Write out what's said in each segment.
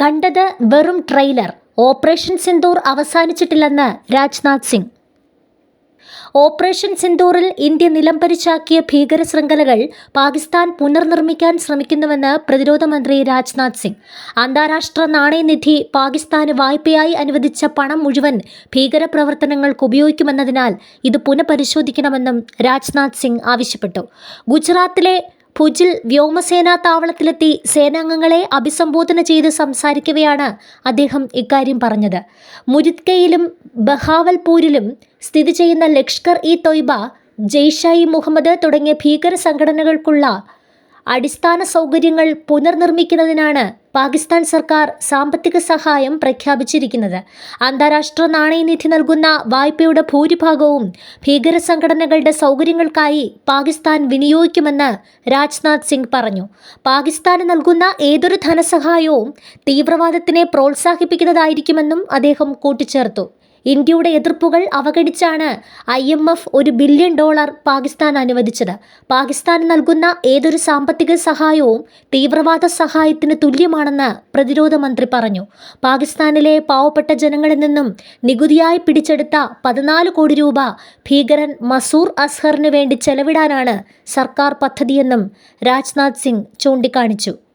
കണ്ടത് വെറും trailer. Operation Sindoor അവസാനിച്ചിട്ടില്ലെന്ന് രാജ്നാഥ് സിംഗ്. ഓപ്പറേഷൻ സിന്ദൂറിൽ ഇന്ത്യ നിലംപരിച്ചാക്കിയ ഭീകര ശൃംഖലകൾ പാകിസ്ഥാൻ പുനർനിർമ്മിക്കാൻ ശ്രമിക്കുന്നുവെന്ന് പ്രതിരോധ മന്ത്രി രാജ്നാഥ് സിംഗ്. അന്താരാഷ്ട്ര നാണയനിധി പാകിസ്ഥാന് വായ്പയായി അനുവദിച്ച പണം മുഴുവൻ ഭീകരപ്രവർത്തനങ്ങൾക്ക് ഉപയോഗിക്കുമെന്നതിനാൽ ഇത് പുനഃപരിശോധിക്കണമെന്നും രാജ്നാഥ് സിംഗ് ആവശ്യപ്പെട്ടു. ഗുജറാത്തിലെ ഭുജിൽ വ്യോമസേനാ താവളത്തിലെത്തി സേനാംഗങ്ങളെ അഭിസംബോധന ചെയ്ത് സംസാരിക്കവെയാണ് അദ്ദേഹം ഇക്കാര്യം പറഞ്ഞത്. മുരിത്കയിലും ബഹാവൽപൂരിലും സ്ഥിതി ചെയ്യുന്ന ലഷ്കർ ഇ തൊയ്ബ ജെയ്ഷായി മുഹമ്മദ് തുടങ്ങിയ ഭീകര സംഘടനകൾക്കുള്ള അടിസ്ഥാന സൗകര്യങ്ങൾ പുനർനിർമ്മിക്കുന്നതിനാണ് പാകിസ്ഥാൻ സർക്കാർ സാമ്പത്തിക സഹായം പ്രഖ്യാപിച്ചിരിക്കുന്നത്. അന്താരാഷ്ട്ര നാണയനിധി നൽകുന്ന വായ്പയുടെ ഭൂരിഭാഗവും ഭീകര സംഘടനകളുടെ സൗകര്യങ്ങൾക്കായി പാകിസ്ഥാൻ വിനിയോഗിക്കുമെന്ന് രാജ്നാഥ് സിംഗ് പറഞ്ഞു. പാകിസ്ഥാന് നൽകുന്ന ഏതൊരു ധനസഹായവും തീവ്രവാദത്തിനെ പ്രോത്സാഹിപ്പിക്കുന്നതായിരിക്കുമെന്നും അദ്ദേഹം കൂട്ടിച്ചേർത്തു. ഇന്ത്യയുടെ എതിർപ്പുകൾ അവഗണിച്ചാണ് ഐ എം എഫ് ഒരു ബില്യൺ ഡോളർ പാകിസ്ഥാൻ അനുവദിച്ചത്. പാകിസ്ഥാൻ നൽകുന്ന ഏതൊരു സാമ്പത്തിക സഹായവും തീവ്രവാദ സഹായത്തിന് തുല്യമാണെന്ന് പ്രതിരോധ മന്ത്രി പറഞ്ഞു. പാകിസ്ഥാനിലെ പാവപ്പെട്ട ജനങ്ങളിൽ നിന്നും നികുതിയായി പിടിച്ചെടുത്ത പതിനാല് കോടി രൂപ ഭീകരൻ മസൂർ അസ്ഹറിന് വേണ്ടി ചെലവിടാനാണ് സർക്കാർ പദ്ധതിയെന്നും രാജ്നാഥ് സിംഗ് ചൂണ്ടിക്കാണിച്ചു.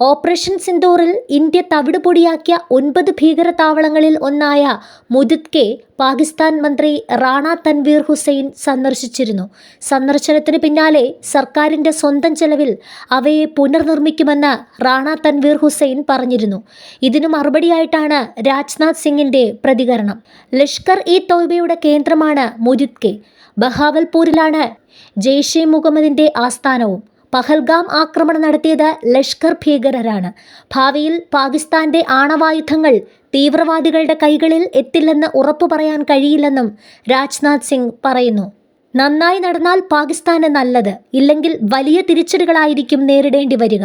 ഓപ്പറേഷൻ സിന്ദൂറിൽ ഇന്ത്യ തവിടുപൊടിയാക്കിയ ഒൻപത് ഭീകര താവളങ്ങളിൽ ഒന്നായ മുദിത്കെ പാകിസ്ഥാൻ മന്ത്രി റാണ തൻവീർ ഹുസൈൻ സന്ദർശിച്ചിരുന്നു. സന്ദർശനത്തിന് പിന്നാലെ സർക്കാരിന്റെ സ്വന്തം ചെലവിൽ അവയെ പുനർനിർമ്മിക്കുമെന്ന് റാണ തൻവീർ ഹുസൈൻ പറഞ്ഞിരുന്നു. ഇതിനു മറുപടിയായിട്ടാണ് രാജ്നാഥ് സിംഗിന്റെ പ്രതികരണം. ലഷ്കർ ഇ തോയ്ബയുടെ കേന്ദ്രമാണ് മുദിത്കെ ബഹാവൽപൂരിലാണ് ജെയ്ഷെ മുഹമ്മദിന്റെ ആസ്ഥാനവും. പഹൽഗാം ആക്രമണം നടത്തിയത് ലഷ്കർ ഭീകരരാണ്. ഭാവിയിൽ പാകിസ്ഥാന്റെ ആണവായുധങ്ങൾ തീവ്രവാദികളുടെ കൈകളിൽ എത്തില്ലെന്ന് ഉറപ്പു പറയാൻ കഴിയില്ലെന്നും രാജ്നാഥ് സിംഗ് പറയുന്നു. നന്നായി നടന്നാൽ പാകിസ്ഥാന് നല്ലത് ഇല്ലെങ്കിൽ വലിയ തിരിച്ചടികളായിരിക്കും നേരിടേണ്ടി വരിക.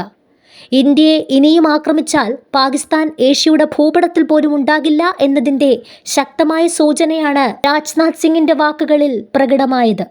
ഇന്ത്യയെ ഇനിയും ആക്രമിച്ചാൽ പാകിസ്ഥാൻ ഏഷ്യയുടെ ഭൂപടത്തിൽ പോലും ഉണ്ടാകില്ല എന്നതിന്റെ ശക്തമായ സൂചനയാണ് രാജ്നാഥ് സിംഗിന്റെ വാക്കുകളിൽ പ്രകടമായത്.